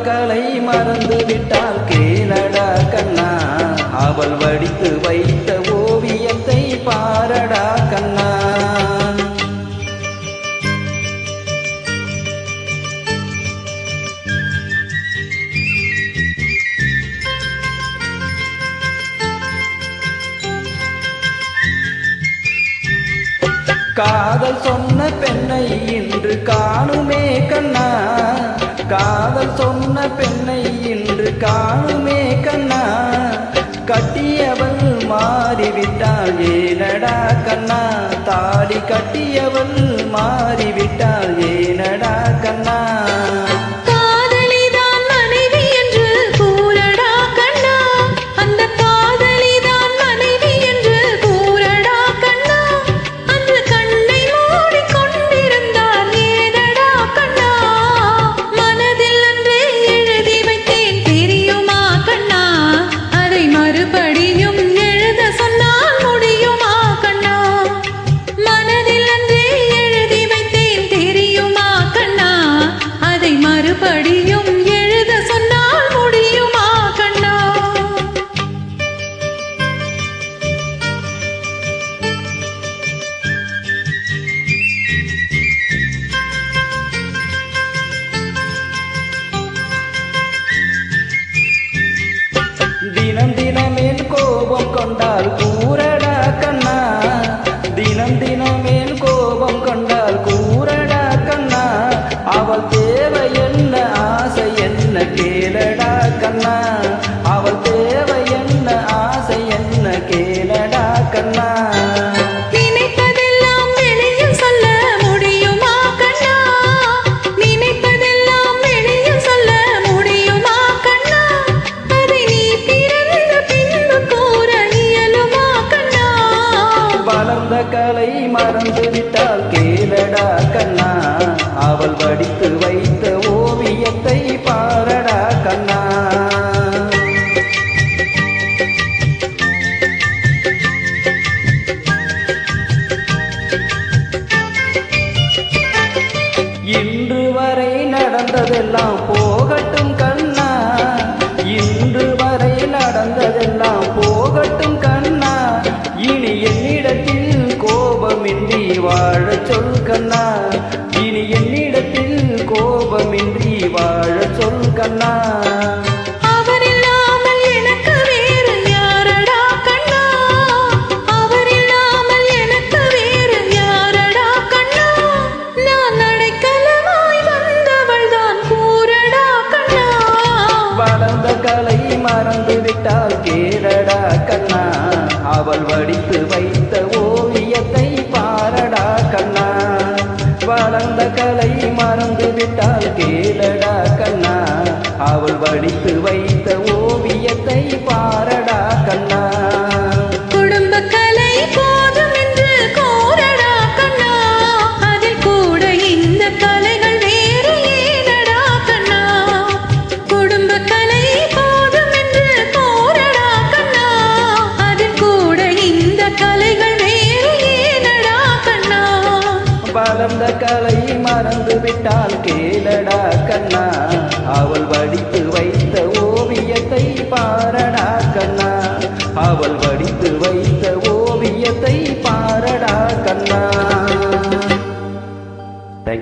கலை மறந்து விட்டால் கேளடா கண்ணா அவள் வடித்து வை. காதல் சொன்ன பெண்ணை இன்று காணுமே கண்ணா. காதல் சொன்ன பெண்ணை இன்று காணுமே கண்ணா. கட்டியவள் மாறிவிட்டாள் ஏனடா கண்ணா. தாடி கட்டியவள் மாறிவிட்டாள் ஏனடா கொண்டால் கூற மறந்து கேளடா கண்ணா. அவள் வடித்து வைத்த ஓவியத்தை பாரடா கண்ணா. இன்று வரை நடந்ததெல்லாம் போகட்டும் கோபமின்றி வாழச் சொல் கண்ணா. இனி என்னிடத்தில் கோபமின்றி வாழச் சொல் கண்ணா. மறந்து விட்டால் கேளடா கண்ணா. அவள் வடித்து வைத்த வடித்து வைத்த ஓவியத்தை பாரடா கண்ணா. குடும்ப கலை போதும் என்று கோரடா கண்ணா. அதில் கூட இந்த கலைகள் வேறு ஏனடா கண்ணா. குடும்ப கலை போதும் என்று கோரடா கண்ணா. அதில் கூட இந்த கலைகள் வேறு ஏனடா கண்ணா. வளர்ந்த கலை மறந்து விட்டால் கேளடா.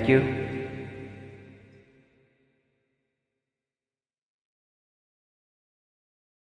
ஓவியத்தை பாரடா கண்ணா தேங்க்யூ